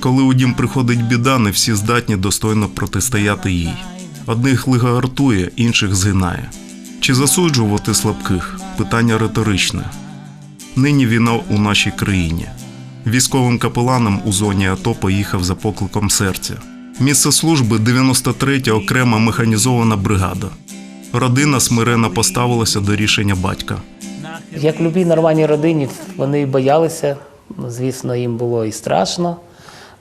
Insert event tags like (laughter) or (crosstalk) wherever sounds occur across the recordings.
Коли у дім приходить біда, не всі здатні достойно протистояти їй. Одних лига гартує, інших згинає. Чи засуджувати слабких? Питання риторичне. Нині війна у нашій країні. Військовим капеланом у зоні АТО поїхав за покликом серця. Місце служби 93-я окрема механізована бригада. Родина смиренно поставилася до рішення батька. Як в любій нормальній родині, вони боялися. Звісно, їм було і страшно.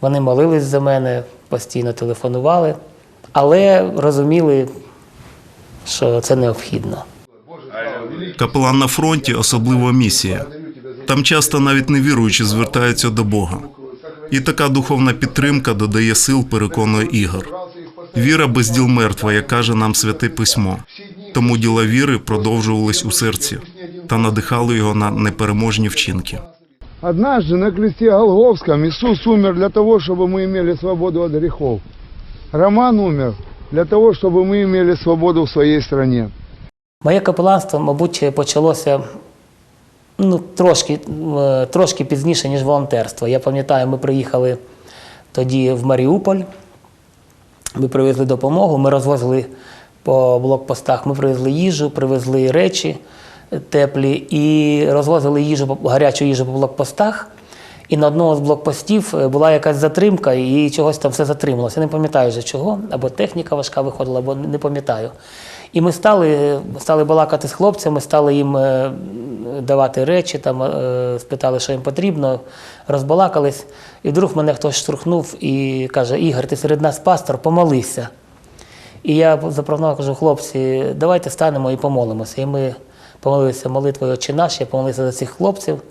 Вони молились за мене, постійно телефонували, але розуміли, що це необхідно. Капелан на фронті особлива місія. Там часто навіть невіруючі звертаються до Бога. І така духовна підтримка додає сил, переконує Ігор. Віра без діл мертва, як каже нам святе письмо. Тому діла віри продовжувались у серці та надихали його на непереможні вчинки. Однажды на кресте Голговском Иисус умер для того, чтобы мы имели свободу от грехов. Роман умер для того, чтобы мы имели свободу в своей стране. Моє капеланство, мабуть, почалося ну, трошки, е, трошки пізніше, ніж волонтерство. Я пам'ятаю, ми приїхали тоді в Маріуполь, ми привезли допомогу, ми розвозили по блокпостах, ми привезли їжу, привезли речі теплі і розвозили їжу, гарячу їжу по блокпостах. І на одному з блокпостів е, була якась затримка, і чогось там все затрималося. Я не пам'ятаю вже чого, або техніка важка виходила, або не пам'ятаю. І ми стали, стали балакати з хлопцями, стали їм е, давати речі, там, е, спитали, що їм потрібно, розбалакались. І вдруг мене хтось штурхнув і каже: Ігор, ти серед нас пастор, помолися. І я запропонував, кажу, хлопці, давайте станемо і помолимося. І ми помолилися молитвою «Отче наш, я помолився за цих хлопців.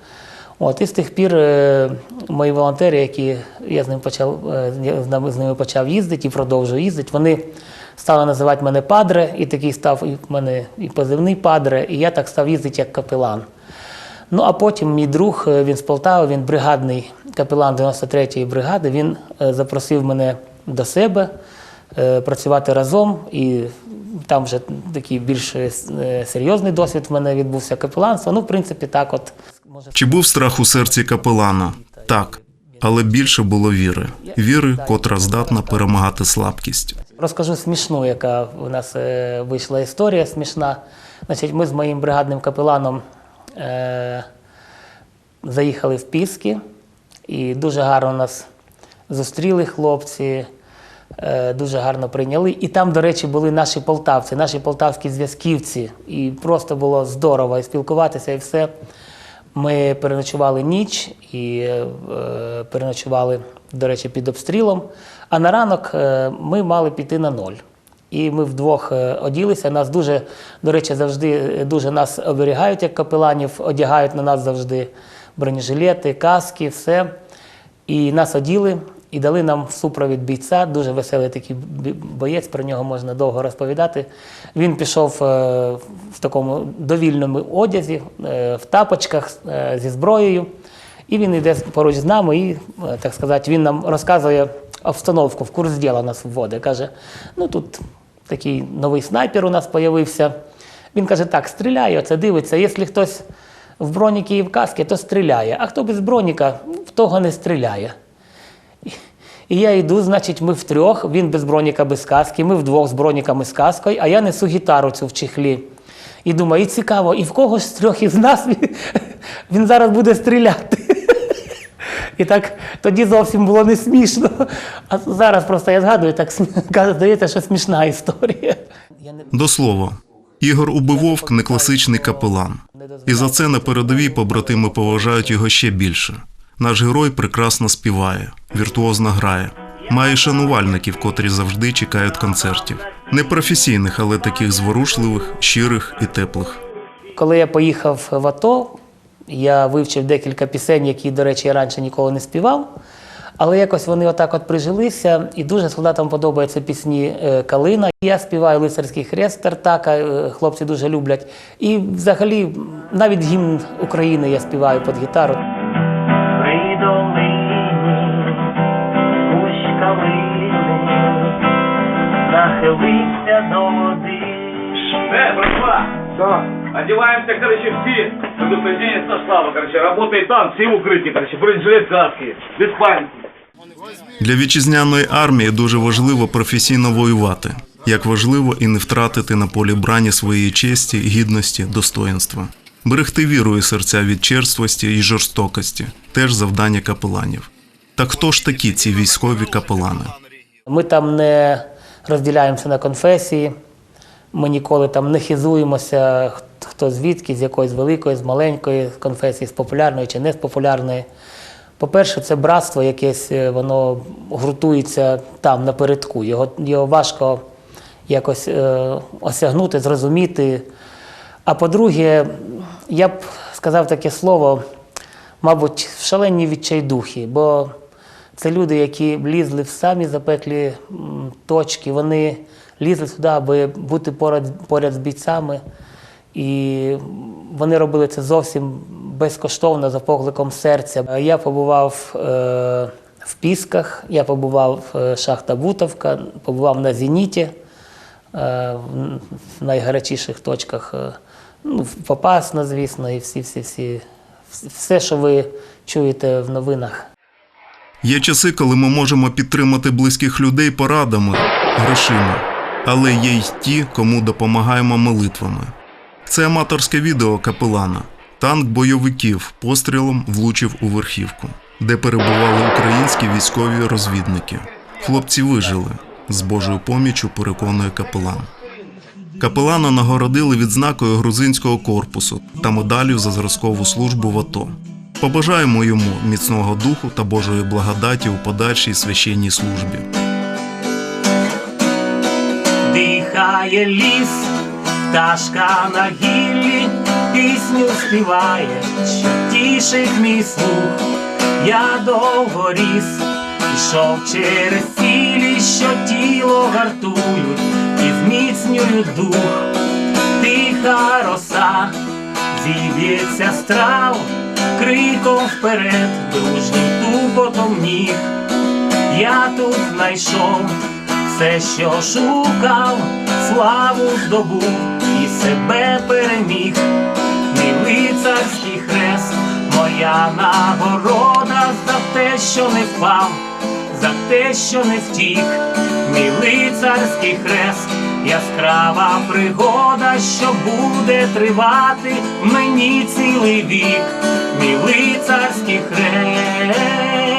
От, і з тих пір е, мої волонтери, які я з ними почав, е, з ними- почав їздити і продовжую їздити, вони стали називати мене падре, і такий став і в мене і позивний падре, і я так став їздити як капелан. Ну а потім мій друг, е, він з Полтави, він бригадний капелан 93-ї бригади, він запросив мене до себе працювати разом. І там вже такий більш е, серйозний досвід в мене відбувся капеланство. Ну, в принципі, так от. Може, Чи був страх у серці капелана? Так, але більше було віри. Віри, котра здатна перемагати слабкість. Розкажу смішну, яка у нас е, вийшла історія смішна. Значить, ми з моїм бригадним капеланом е, заїхали в Піски, і дуже гарно нас зустріли хлопці, е, дуже гарно прийняли. І там, до речі, були наші полтавці, наші полтавські зв'язківці. І просто було здорово спілкуватися, і все. Ми переночували ніч і е, переночували, до речі, під обстрілом. А на ранок е, ми мали піти на ноль. І ми вдвох е, оділися. Нас дуже, до речі, завжди е, дуже нас оберігають як капеланів, одягають на нас завжди бронежилети, каски, все. І нас оділи і дали нам супровід бійця. Дуже веселий такий боєць, про нього можна довго розповідати. Він пішов е, в такому довільному одязі, е, в тапочках е, зі зброєю. І він йде поруч з нами, і, так сказати, він нам розказує обстановку, в курс діла нас вводить. Каже: ну тут такий новий снайпер у нас з'явився. Він каже: так, стріляє, оце дивиться. Якщо хтось в броніки і в каски, то стріляє. А хто без броніка, в того не стріляє. І я йду, значить, ми втрьох, він без броніка, без каски, ми вдвох з броніками з каскою, а я несу гітару цю в чехлі. І думаю, і цікаво, і в кого з трьох із нас (laughs) він, зараз буде стріляти. І так тоді зовсім було не смішно. А зараз просто я згадую, так (laughs) здається, що смішна історія. До слова, Ігор Убивовк не класичний капелан. І за це на передовій побратими поважають його ще більше. Наш герой прекрасно співає, віртуозно грає. Має шанувальників, котрі завжди чекають концертів. Не професійних, але таких зворушливих, щирих і теплих. Коли я поїхав в АТО, я вивчив декілька пісень, які, до речі, я раніше ніколи не співав. Але якось вони отак от прижилися, і дуже солдатам подобаються пісні е, Калина. Я співаю лицарський хрест Тартака, е, хлопці дуже люблять. І взагалі навіть гімн України я співаю під гітару. Долині кущ калини нахилився до води. Э, братва! Да. Одеваемся, короче, все. Предупреждение со штаба, короче. Работает там, все в укрытии, короче. Бронежилет, каски. Без паники. Для вітчизняної армії дуже важливо професійно воювати. Як важливо і не втратити на полі брані своєї честі, гідності, достоїнства. Берегти віру і серця від черствості і жорстокості теж завдання капеланів. Так хто ж такі ці військові капелани? Ми там не розділяємося на конфесії, ми ніколи там не хизуємося, хто звідки, з якоїсь великої, з маленької конфесії, з популярної чи не з популярної. По-перше, це братство якесь, е, воно гуртується там напередку. Його, його важко якось е, осягнути, зрозуміти. А по-друге, я б сказав таке слово, мабуть, шалені відчайдухи, бо це люди, які влізли в самі запеклі точки, вони лізли сюди, аби бути поряд, поряд з бійцями. І вони робили це зовсім безкоштовно за покликом серця. Я побував е, в Пісках, я побував в шахта Бутовка, побував на Зеніті, е, в найгарячіших точках. Ну, Попасно, звісно, і всі, всі, всі, все, що ви чуєте в новинах. Є часи, коли ми можемо підтримати близьких людей порадами, грошима, але є й ті, кому допомагаємо молитвами. Це аматорське відео капелана. Танк бойовиків пострілом влучив у верхівку, де перебували українські військові розвідники. Хлопці вижили. З Божою поміччю переконує капелан. Капелана нагородили відзнакою грузинського корпусу та медаллю за зразкову службу в АТО. Побажаємо йому міцного духу та Божої благодаті у подальшій священній службі. Дихає ліс, пташка на гіллі, пісню співає, що тішить мій слух. Я довго ріс, ішов через цілі, що тіло гартують і дух. Тиха роса, зіб'ється страв, криком вперед, дружнім тупотом ніг. Я тут знайшов все, що шукав, славу здобув і себе переміг. Мій лицарський хрест, моя нагорода за те, що не впав, за те, що не втік. Мій лицарський хрест, яскрава пригода, що буде тривати мені цілий вік. Мій лицарський хрест.